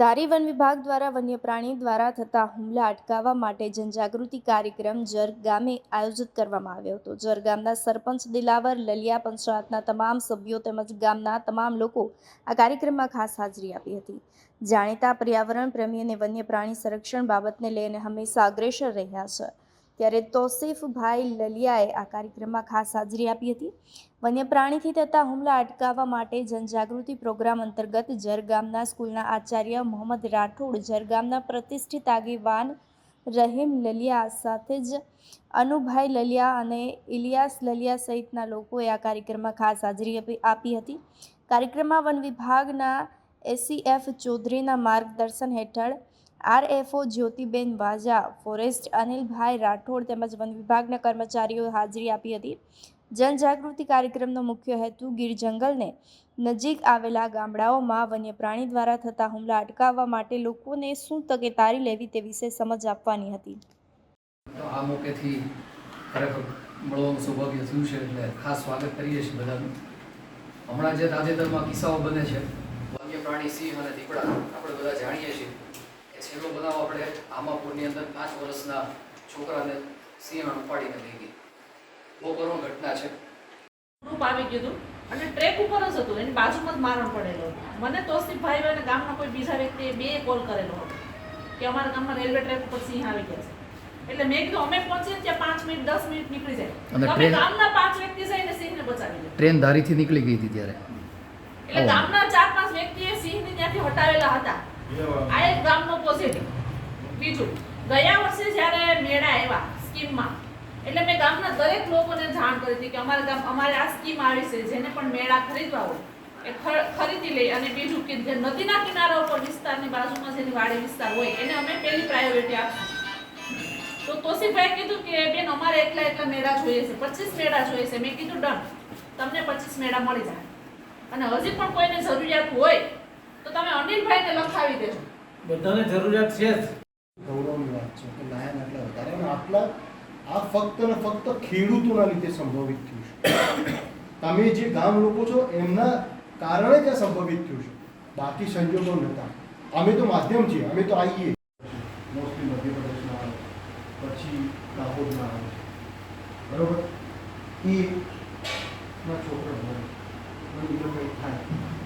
ધારી one વિભાગ દ્વારા વન્ય પ્રાણી દ્વારા થતા હુમલા અટકાવવા માટે જનજાગૃતિ કાર્યક્રમ જર ગામે આયોજિત કરવામાં આવ્યો હતો. જર ગામના સરપંચ દિલાવર, લલિયા પંચાયતના તમામ સભ્યો તેમજ ગામના તમામ લોકો આ કાર્યક્રમમાં ખાસ હાજરી આપી હતી. જાણીતા પર્યાવરણ પ્રેમી અને વન્ય પ્રાણી સંરક્ષણ બાબતને લઈને હંમેશા અગ્રેસર રહ્યા છે. ત્યારે તોસીફભાઈ લલિયાએ આ કાર્યક્રમમાં ખાસ હાજરી આપી હતી. વન્ય પ્રાણીથી થતા હુમલા અટકાવવા માટે જનજાગૃતિ પ્રોગ્રામ અંતર્ગત જર ગામના સ્કૂલના આચાર્ય મોહમ્મદ રાઠોડ, જર ગામના પ્રતિષ્ઠિત આગેવાન રહીમ લલિયા સાથે જ અનુભાઈ લલિયા અને ઇલિયાસ લલિયા સહિતના લોકોએ આ કાર્યક્રમમાં ખાસ હાજરી આપી હતી. કાર્યક્રમમાં વન વિભાગના એસીએફ ચૌધરીના માર્ગદર્શન હેઠળ R F O Jyotiben Vaja forest Anilbhai Rathod તેમજ વન વિભાગના કર્મચારીઓ હાજરી આપી હતી. જનજાગૃતિ કાર્યક્રમનો મુખ્ય હેતુ ગીર જંગલને નજીક આવેલા ગામડાઓમાં વન્ય પ્રાણી દ્વારા થતા હુમલા અટકાવવા માટે લોકોને શું તકે તારી લેવી તે વિશે સમજ આપવાની હતી. આ મોકેથી ખરેખર મળવાનું સૌભાગ્ય થયું છે એટલે ખાસ સ્વાગત કરીએ છીએ બધાનું. હમણાં જે તાજેતરમાં કિસ્સાઓ બને છે વન્ય પ્રાણી સિંહ અને દીપડા, આપણે બધા જાણીએ છીએ. છેલ્લો બનાવ આપણે આમાપુરની અંદર પાંચ વર્ષના છોકરાને સિંહણ ઉપાડીને લઈ ગઈ. બહુ કરુણ ઘટના છે. ગ્રુપ આવી ગયું હતું અને ટ્રેક ઉપર જ હતું. એની બાજુમાં જ મારણ પડેલો મને તોસીફભાઈ અને ગામના કોઈ બીજા વ્યક્તિએ બે કોલ કરેલો હતો કે અમારા ગામમાં રેલવે ટ્રેક ઉપર સિંહ આવી ગયા છે. એટલે મેં કીધું અમે પહોંચીએ ત્યાં પાંચ મિનિટ દસ મિનિટ નીકળી જાય. અને તમે ગામના પાંચ વ્યક્તિ જઈને સિંહને બચાવી લે ટ્રેન ધારીથી નીકળી ગઈ હતી ત્યારે. એટલે. ગામના ચાર પાંચ વ્યક્તિએ સિંહને ત્યાંથી હટાવેલા હતા. આ એક ગામનો પોઝિટિવ બીજું, ગયા વર્ષે જ્યારે મેળા આવ્યા સ્કીમમાં, એટલે મેં ગામના દરેક લોકોને જાણ કરી હતી કે અમારા ગામ, અમારે આ સ્કીમ આવી છે, જેને પણ મેળા ખરીદવા હોય, એ ખરીદી લઈ અને બીજું કે જે નદીના કિનારા ઉપર વિસ્તારની બાજુમાં જેની વાડી વિસ્તાર હોય, એને અમે પહેલી પ્રાયોરિટી આપશું. તો તોસીફભાઈ કીધું કે, બેન, અમારે એટલા એટલા મેળા જોઈએ છે, પચીસ મેળા જોઈએ છે. મેં કીધું, ડન, તમને પચીસ મેળા મળી જાય. અને હજી પણ કોઈને જરૂરિયાત હોય તો તમે અનિલભાઈને લખાવી દેજો. બધાને જરૂરિયાત છે જ. ગૌરવની વાત છે કે લાયન એટલે વધારે અને આટલા આ ફક્ત ને ફક્ત ખેડૂતોના લીધે સંભવિત થયું છે. તમે જે ગામ લોકો છો એમના કારણે ત્યાં સંભવિત થયું છે. બાકી સંજોગો નહોતા. અમે તો માધ્યમ છીએ અમે તો આવીએ મોસ્ટલી મધ્યપ્રદેશમાં આવે પછી દાહોદમાં આવે. બરોબર? એ ના છોકરા અને થાય.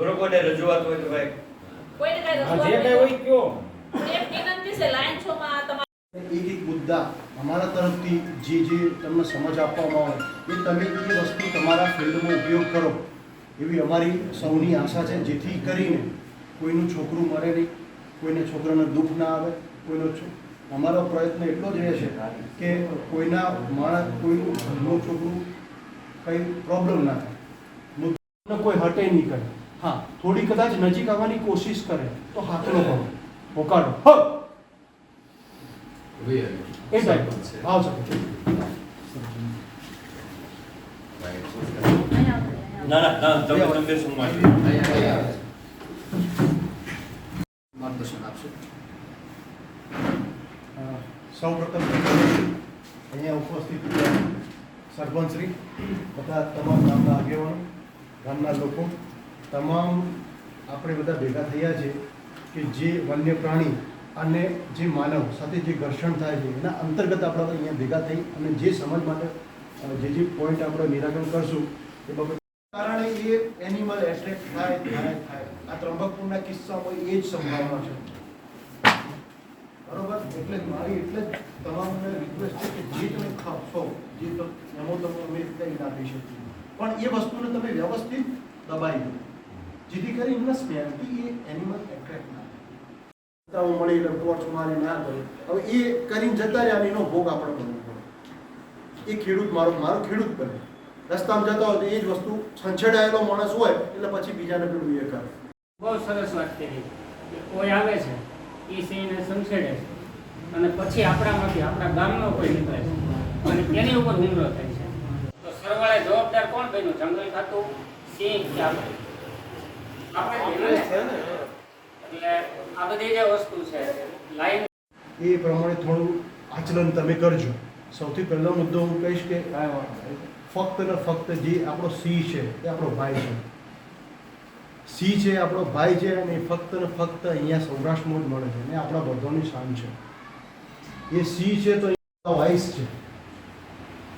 બરોબર રજૂઆત હોય તો ભાઈ. કોઈને કઈ રજૂઆત જે કઈ હોય કયો. એક વિનંતી છે લાઈન છો માં તમારે એક એક મુદ્દા અમારા તરફથી જે જે તમને સમજ આપવામાં આવે એ તમે એ વસ્તુ તમારા ફિલ્ડમાં ઉપયોગ કરો. એવી અમારી સૌની આશા છે જેથી કરીને કોઈનું છોકરું મરે નહીં કોઈને છોકરાને દુઃખ ના આવે કોઈનો છો- અમારો પ્રયત્ન એટલો જ રહે છે કે કોઈના માણસ કોઈનું ઘરનું છોકરું કંઈ પ્રોબ્લેમ ના થાય. કોઈ હટે નહીં કરે. હા થોડી કદાચ નજીક આવવાની કોશિશ કરે તો હાથનો પકડો પોકાડો હ! એ ટાઈપ આવ શકો ના ના ના તમે તમે માર્ગદર્શન આપશે? સૌ પ્રથમ અહીંયા ઉપસ્થિત સરપંચશ્રી તથા તમામ ગામના આગેવાનો ગામના લોકો. તમામ આપણે બધા ભેગા થયા છે કે જે વન્ય પ્રાણી અને જે માનવ સાથે જે ઘર્ષણ થાય છે, એના અંતર્ગત આપણે અહીંયા ભેગા થઈ અને જે સમજ માટે જે જે પોઈન્ટ આપણે નિરાકરણ કરશું, એ બાબત કારણે એ એનિમલ એટ્રેક્ટ થાય થાય થાય. આ ત્રંબકપુરના કિસ્સામાં એ જ સંભાવના છે. બરોબર? એટલે મારી, એટલે જ તમામને રિક્વેસ્ટ છે કે જે તમે ખાશો, જે તમે એમાં તમે અમે ના આપી શકીએ. પણ એ વસ્તુને તમે વ્યવસ્થિત દબાઈ દો. જેથી કરી એમના સ્મેલથી એ એનિમલ એટ્રેક્ટ ના થાય. મળી એટલે ટોર્ચ મારી ના ગયો હવે એ કરીને જતા રહ્યા એનો ભોગ આપણે બનવો પડે. એ ખેડૂત મારો મારો ખેડૂત બને. રસ્તામાં જતા હોય તો એ જ વસ્તુ છંછેડાયેલો માણસ હોય એટલે પછી બીજાને પેલું એ કરે. બહુ સરસ વાત કરી કોઈ આવે છે એ સિંહને સંછેડે છે. અને પછી આપણામાંથી આપણા ગામનો કોઈ નીકળે છે. અને તેની ઉપર હુમલો થાય છે. તો સરવાળે જવાબદાર કોણ બન્યું? જંગલ ખાતું? સિંહ કે આપણે? એ પ્રમાણે થોડું આચરણ તમે કરજો. સૌથી પહેલો મુદ્દો હું કહીશ કે ફક્ત ને ફક્ત જે આપણો સિંહ છે, એ આપણો ભાઈ છે. સિંહ છે આપણો ભાઈ છે અને ફક્ત ને ફક્ત અહીંયા સૌરાષ્ટ્રમાં જ મળે છે અને આપણા બધાની શાન છે. એ સિંહ છે તો વાઇસ છે.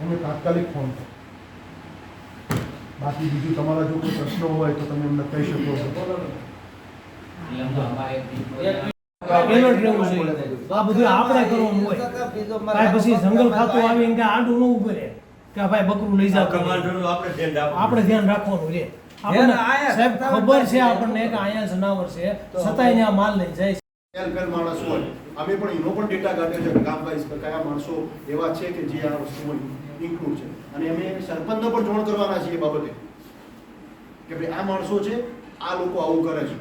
એમને તાત્કાલિક ફોન કરો. બાકી બીજું તમારા જો કોઈ પ્રશ્નો હોય તો તમે એમને કહી શકો છો. એલર્ટ રહેવું જોઈએ આ બધું આપણે કરવાનું હોય. પછી જંગલ ખાતું આવીને કે આડું ન ઉભું રહે. કે ભાઈ બકરું લઈ જાવ. આપણે ધ્યાન આપણે ધ્યાન રાખવાનું આપણને સાહેબ ખબર છે આપણને કે અહીંયા જનાવર છે. છતાંય ત્યાં માલ લઈ જાય છે. ખ્યાલ માણસ હોય. અમે પણ એનો પણ ડેટા કાઢ્યો છે ગામ વાઇઝ કે કયા માણસો એવા છે કે જે આ વસ્તુમાં ઇન્ક્લુડ છે. અને અમે સરપંચને પણ જોણ કરવાના છીએ એ બાબતે કે ભાઈ આ માણસો છે, આ લોકો આવું કરે છે.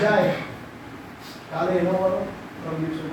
જાય, કાલે એનો વાળો કન્ડિશન